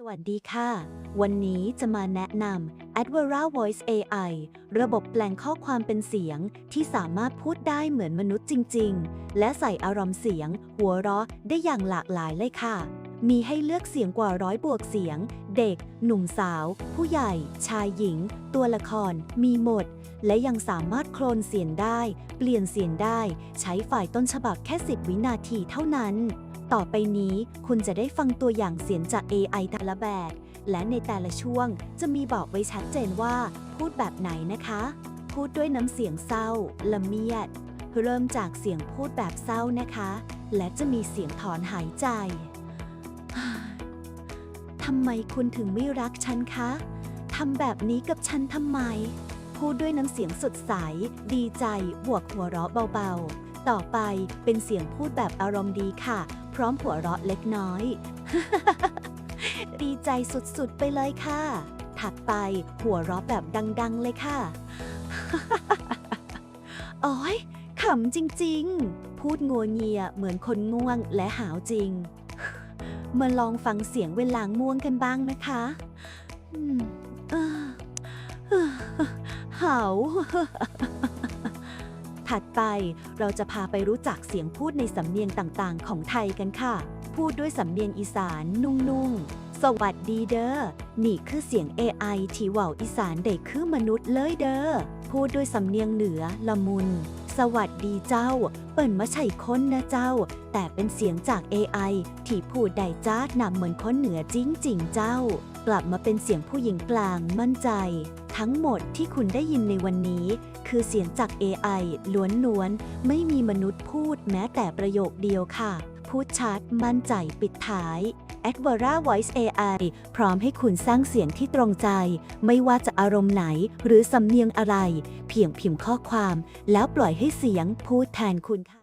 สวัสดีค่ะ วันนี้จะมาแนะนำ Advera Voice AI ระบบแปลงข้อความเป็นเสียงที่สามารถพูดได้เหมือนมนุษย์จริง ๆ และใส่อารมณ์เสียง หัวเราะได้อย่างหลากหลายเลยค่ะ มีให้เลือกเสียงกว่าร้อยบวกเสียง เด็ก หนุ่มสาว ผู้ใหญ่ ชายหญิง ตัวละคร มีหมด และยังสามารถโคลนเสียงได้ เปลี่ยนเสียงได้ ใช้ฝ่ายต้นฉบับแค่ 10 วินาทีเท่านั้น ต่อไปนี้คุณจะได้ฟังตัวอย่างเสียงจาก AI แต่ละแบบ และในแต่ละช่วงจะมีบอกไว้ชัดเจนว่า พูดแบบไหนนะคะ พูดด้วยน้ำเสียงเศร้า ละเมียด เริ่มจากเสียงพูดแบบเศร้านะคะ และจะมีเสียงถอนหายใจทำไมคุณถึงไม่รักฉันคะทำแบบนี้กับฉันทำไม พูดด้วยน้ำเสียงสดใส ดีใจ บวกหัวเราะเบาๆ ต่อไปเป็นเสียงพูดแบบอารมณ์ดีค่ะ ร้อมหัวเราะเล็กน้อย ดีใจสุดๆไปเลยค่ะ ถัดไปหัวเราะแบบดังๆเลยค่ะโอ้ยขำจริงๆ พูดงัวเงียเหมือนคนง่วงและหาวจริง มาลองฟังเสียงเวลาง่วงกันบ้างนะคะอืมเอ่อเออหาว ถัดไปเราจะพาไปรู้จักเสียงพูดในสำเนียงต่างๆ ของไทยกันค่ะ พูดด้วยสำเนียงอีสานนุ่งๆ สวัสดีเด้อ นี่คือเสียง AI ที่ว้าอีสานได้คือมนุษย์เลยเด้อ พูดด้วยสำเนียงเหนือละมุน สวัสดีเจ้า เปิ่นมาใช่คนนะเจ้า แต่เป็นเสียงจาก AI ที่พูดได้จ้าดนำเหมือนคนเหนือจริงๆเจ้ากลับมาเป็นเสียงผู้หญิงกลางมั่นใจ ทั้งหมดที่คุณได้ยินในวันนี้ คือเสียงจาก AI ล้วนๆ ไม่มีมนุษย์พูดแม้แต่ประโยคเดียวค่ะ พูดชัด มั่นใจปิดท้าย Advera Voice AI พร้อมให้คุณสร้างเสียงที่ตรงใจ ไม่ว่าจะอารมณ์ไหนหรือสำเนียงอะไร เพียงพิมพ์ข้อความ แล้วปล่อยให้เสียงพูดแทนคุณค่ะ